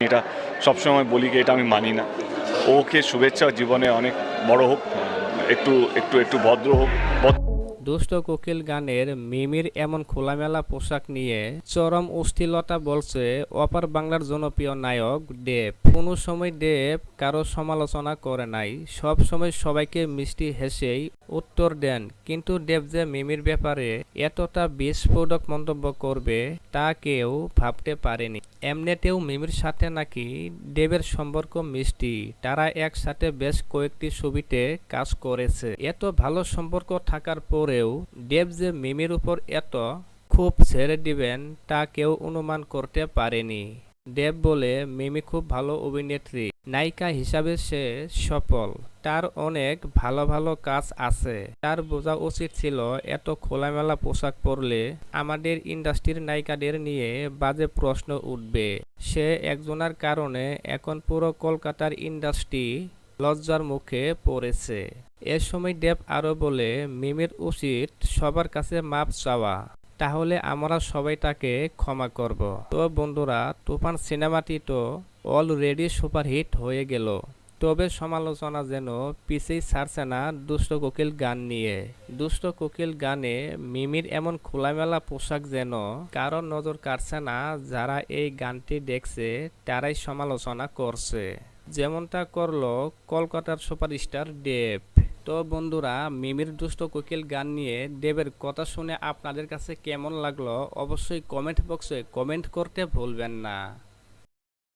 এটা সবসময় বলি কি এটা আমি মানি না। ওকে শুভেচ্ছা, জীবনে অনেক বড় হোক, একটু একটু একটু ভদ্র হোক দুষ্ট কোকিল গানের মিমির এমন খোলামেলা পোশাক নিয়ে চরম অস্থিলতা বলছে অপার বাংলার জনপ্রিয় নায়ক দেব। কোনো সময় দেব কারও সমালোচনা করে নাই, সব সময় সবাইকে মিষ্টি হেসেই উত্তর দেন। কিন্তু দেব যে মিমির ব্যাপারে এতটা বিস্ফোরক মন্তব্য করবে তা কেউ ভাবতে পারেনি। এমনিতেও মিমির সাথে নাকি দেবের সম্পর্ক মিষ্টি, তারা একসাথে বেশ কয়েকটি ছবিতে কাজ করেছে। এত ভালো সম্পর্ক থাকার পরেও দেব যে মিমির উপর এত খুব ছেড়ে দিবেন তা কেউ অনুমান করতে পারেনি। দেব বলে, মিমি খুব ভালো অভিনেত্রী। নায়িকা হিসাবে সে সফল। তার অনেক ভালো ভালো কাজ আছে। তার বোঝা উচিত ছিল এত খোলামেলা পোশাক পরলে আমাদের ইন্ডাস্ট্রির নায়িকাদের নিয়ে বাজে প্রশ্ন উঠবে। সে একজনের কারণে এখন পুরো কলকাতার ইন্ডাস্ট্রি লজ্জার মুখে পড়েছে। এ সময় দেব আরও বলে, মিমির উচিত সবার কাছে মাপ চাওয়া। তাহলে আমরা সবাই তাকে ক্ষমা করব। তো বন্ধুরা, তুফান সিনেমাটি তো অলরেডি সুপারহিট হয়ে গেল। তবে সমালোচনা যেন পিছেই ছাড়ছে না দুষ্ট কোকিল গান নিয়ে। দুষ্ট কোকিল গানে মিমির এমন খোলামেলা পোশাক যেন কারও নজর কাটছে না, যারা এই গানটি দেখছে, তারাই সমালোচনা করছে। যেমনটা করল কলকাতার সুপারস্টার দেব তো বন্ধুরা, মিমির দুষ্ট কোকিল গান নিয়ে দেবের কথা শুনে আপনাদের কাছে কেমন লাগল অবশ্যই কমেন্ট বক্সে কমেন্ট করতে ভুলবেন না।